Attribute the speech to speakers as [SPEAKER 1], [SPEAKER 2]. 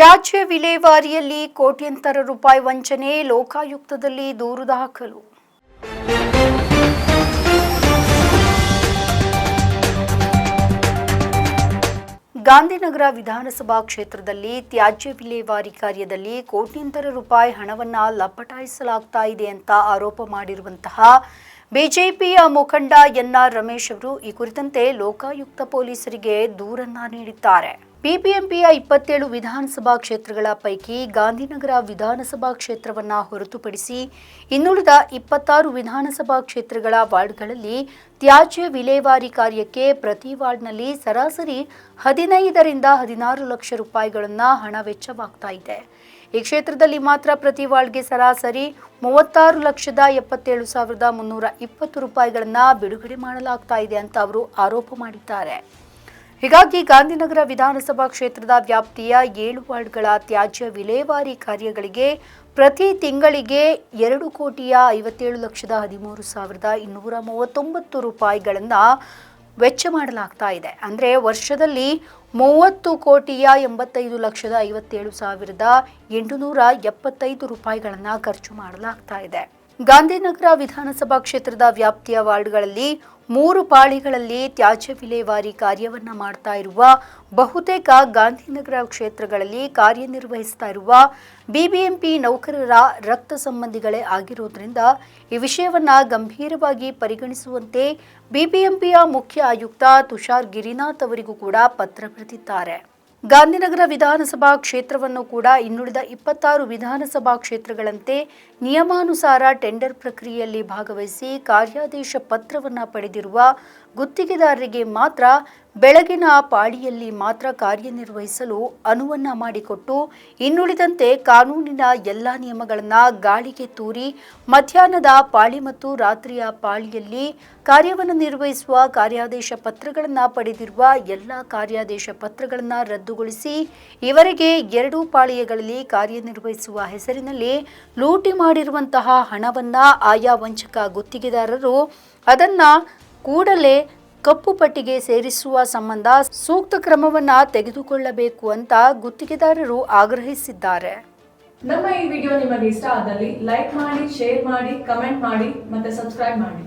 [SPEAKER 1] ತ್ಯಾಜ್ಯ ವಿಲೇವಾರಿಯಲ್ಲಿ ಕೋಟ್ಯಂತರ ರೂಪಾಯಿ ವಂಚನೆ ಲೋಕಾಯುಕ್ತದಲ್ಲಿ ದೂರು ದಾಖಲು. ಗಾಂಧಿನಗರ ವಿಧಾನಸಭಾ ಕ್ಷೇತ್ರದಲ್ಲಿ ತ್ಯಾಜ್ಯ ವಿಲೇವಾರಿ ಕಾರ್ಯದಲ್ಲಿ ಕೋಟ್ಯಂತರ ರೂಪಾಯಿ ಹಣವನ್ನ ಲಪಟಾಯಿಸಲಾಗ್ತಾ ಇದೆ ಅಂತ ಆರೋಪ ಮಾಡಿರುವಂತಹ ಬಿಜೆಪಿಯ ಮುಖಂಡ ಎನ್ಆರ್ ರಮೇಶ್ ಅವರು ಈ ಕುರಿತಂತೆ ಲೋಕಾಯುಕ್ತ ಪೊಲೀಸರಿಗೆ ದೂರನ್ನ ನೀಡಿದ್ದಾರೆ. ಬಿಬಿಎಂಪಿಯ ಇಪ್ಪತ್ತೇಳು ವಿಧಾನಸಭಾ ಕ್ಷೇತ್ರಗಳ ಪೈಕಿ ಗಾಂಧಿನಗರ ವಿಧಾನಸಭಾ ಕ್ಷೇತ್ರವನ್ನು ಹೊರತುಪಡಿಸಿ ಇನ್ನುಳಿದ ಇಪ್ಪತ್ತಾರು ವಿಧಾನಸಭಾ ಕ್ಷೇತ್ರಗಳ ವಾರ್ಡ್ಗಳಲ್ಲಿ ತ್ಯಾಜ್ಯ ವಿಲೇವಾರಿ ಕಾರ್ಯಕ್ಕೆ ಪ್ರತಿ ವಾರ್ಡ್ನಲ್ಲಿ ಸರಾಸರಿ ಹದಿನೈದರಿಂದ ಹದಿನಾರು ಲಕ್ಷ ರೂಪಾಯಿಗಳನ್ನು ಹಣ ವೆಚ್ಚವಾಗ್ತಾ ಇದೆ. ಈ ಕ್ಷೇತ್ರದಲ್ಲಿ ಮಾತ್ರ ಪ್ರತಿ ವಾರ್ಡ್ಗೆ ಸರಾಸರಿ ಮೂವತ್ತಾರು ಲಕ್ಷದ ಎಪ್ಪತ್ತೇಳು ಸಾವಿರದ ಮುನ್ನೂರ ಇಪ್ಪತ್ತು ರೂಪಾಯಿಗಳನ್ನು ಬಿಡುಗಡೆ ಮಾಡಲಾಗ್ತಾ ಇದೆ ಅಂತ ಅವರು ಆರೋಪ ಮಾಡಿದ್ದಾರೆ. ಹೀಗಾಗಿ ಗಾಂಧಿನಗರ ವಿಧಾನಸಭಾ ಕ್ಷೇತ್ರದ ವ್ಯಾಪ್ತಿಯ ಏಳು ವಾರ್ಡ್ಗಳ ತ್ಯಾಜ್ಯ ವಿಲೇವಾರಿ ಕಾರ್ಯಗಳಿಗೆ ಪ್ರತಿ ತಿಂಗಳಿಗೆ ಎರಡು ಕೋಟಿಯ ಐವತ್ತೇಳು ಲಕ್ಷದ ಹದಿಮೂರು ಸಾವಿರದ ಇನ್ನೂರ ಮೂವತ್ತೊಂಬತ್ತು ರೂಪಾಯಿಗಳನ್ನು ವೆಚ್ಚ ಮಾಡಲಾಗ್ತಾ ಇದೆ. ಅಂದರೆ ವರ್ಷದಲ್ಲಿ ಮೂವತ್ತು ಕೋಟಿಯ ಎಂಬತ್ತೈದು ಲಕ್ಷದ ಐವತ್ತೇಳು ಸಾವಿರದ ಎಂಟುನೂರ ಎಪ್ಪತ್ತೈದು ರೂಪಾಯಿಗಳನ್ನು ಖರ್ಚು ಮಾಡಲಾಗ್ತಾ ಇದೆ. ಗಾಂಧಿನಗರ ವಿಧಾನಸಭಾ ಕ್ಷೇತ್ರದ ವ್ಯಾಪ್ತಿಯ ವಾರ್ಡ್ಗಳಲ್ಲಿ ಮೂರು ಪಾಳಿಗಳಲ್ಲಿ ತ್ಯಾಜ್ಯ ವಿಲೇವಾರಿ ಕಾರ್ಯವನ್ನು ಮಾಡ್ತಾ ಇರುವ ಬಹುತೇಕ ಗಾಂಧಿನಗರ ಕ್ಷೇತ್ರಗಳಲ್ಲಿ ಕಾರ್ಯನಿರ್ವಹಿಸ್ತಾ ಇರುವ ಬಿಬಿಎಂಪಿ ನೌಕರರ ರಕ್ತ ಸಂಬಂಧಿಗಳೇ ಆಗಿರುವುದರಿಂದ ಈ ವಿಷಯವನ್ನು ಗಂಭೀರವಾಗಿ ಪರಿಗಣಿಸುವಂತೆ ಬಿಬಿಎಂಪಿಯ ಮುಖ್ಯ ಆಯುಕ್ತ ತುಷಾರ್ ಗಿರಿನಾಥ್ ಅವರಿಗೂ ಕೂಡ ಪತ್ರ ಬರೆದಿದ್ದಾರೆ. ಗಾಂಧಿನಗರ ವಿಧಾನಸಭಾ ಕ್ಷೇತ್ರವನ್ನು ಕೂಡ ಇನ್ನುಳಿದ ಇಪ್ಪತ್ತಾರು ವಿಧಾನಸಭಾ ಕ್ಷೇತ್ರಗಳಂತೆ ನಿಯಮಾನುಸಾರ ಟೆಂಡರ್ ಪ್ರಕ್ರಿಯೆಯಲ್ಲಿ ಭಾಗವಹಿಸಿ ಕಾರ್ಯಾದೇಶ ಪತ್ರವನ್ನು ಪಡೆದಿರುವ ಗುತ್ತಿಗೆದಾರರಿಗೆ ಮಾತ್ರ ಬೆಳಗಿನ ಪಾಳಿಯಲ್ಲಿ ಮಾತ್ರ ಕಾರ್ಯನಿರ್ವಹಿಸಲು ಅನುವನ್ನ ಮಾಡಿಕೊಟ್ಟು ಇನ್ನುಳಿದಂತೆ ಕಾನೂನಿನ ಎಲ್ಲ ನಿಯಮಗಳನ್ನು ಗಾಳಿಗೆ ತೂರಿ ಮಧ್ಯಾಹ್ನದ ಪಾಳಿ ಮತ್ತು ರಾತ್ರಿಯ ಪಾಳಿಯಲ್ಲಿ ಕಾರ್ಯವನ್ನು ನಿರ್ವಹಿಸುವ ಕಾರ್ಯಾದೇಶ ಪತ್ರಗಳನ್ನು ಪಡೆದಿರುವ ಎಲ್ಲ ಕಾರ್ಯಾದೇಶ ಪತ್ರಗಳನ್ನು ರದ್ದುಗೊಳಿಸಿ ಇವರಿಗೆ ಎರಡೂ ಪಾಳಿಯಗಳಲ್ಲಿ ಕಾರ್ಯನಿರ್ವಹಿಸುವ ಹೆಸರಿನಲ್ಲಿ ಲೂಟಿ ಮಾಡಿರುವಂತಹ ಹಣವನ್ನು ಆಯಾ ವಂಚಕ ಗುತ್ತಿಗೆದಾರರು ಅದನ್ನು ಕೂಡಲೇ ಕಪ್ಪು ಪಟ್ಟಿಗೆ ಸೇರಿಸುವ ಸಂಬಂಧ ಸೂಕ್ತ ಕ್ರಮವನ್ನ ತೆಗೆದುಕೊಳ್ಳಬೇಕು ಅಂತ ಗುತ್ತಿಗೆದಾರರು ಆಗ್ರಹಿಸಿದ್ದಾರೆ.
[SPEAKER 2] ನಮ್ಮ ಈ ವಿಡಿಯೋ ನಿಮಗೆ ಇಷ್ಟ ಆದಲ್ಲಿ ಲೈಕ್ ಮಾಡಿ, ಶೇರ್ ಮಾಡಿ, ಕಮೆಂಟ್ ಮಾಡಿ ಮತ್ತೆ ಸಬ್ಸ್ಕ್ರೈಬ್ ಮಾಡಿ.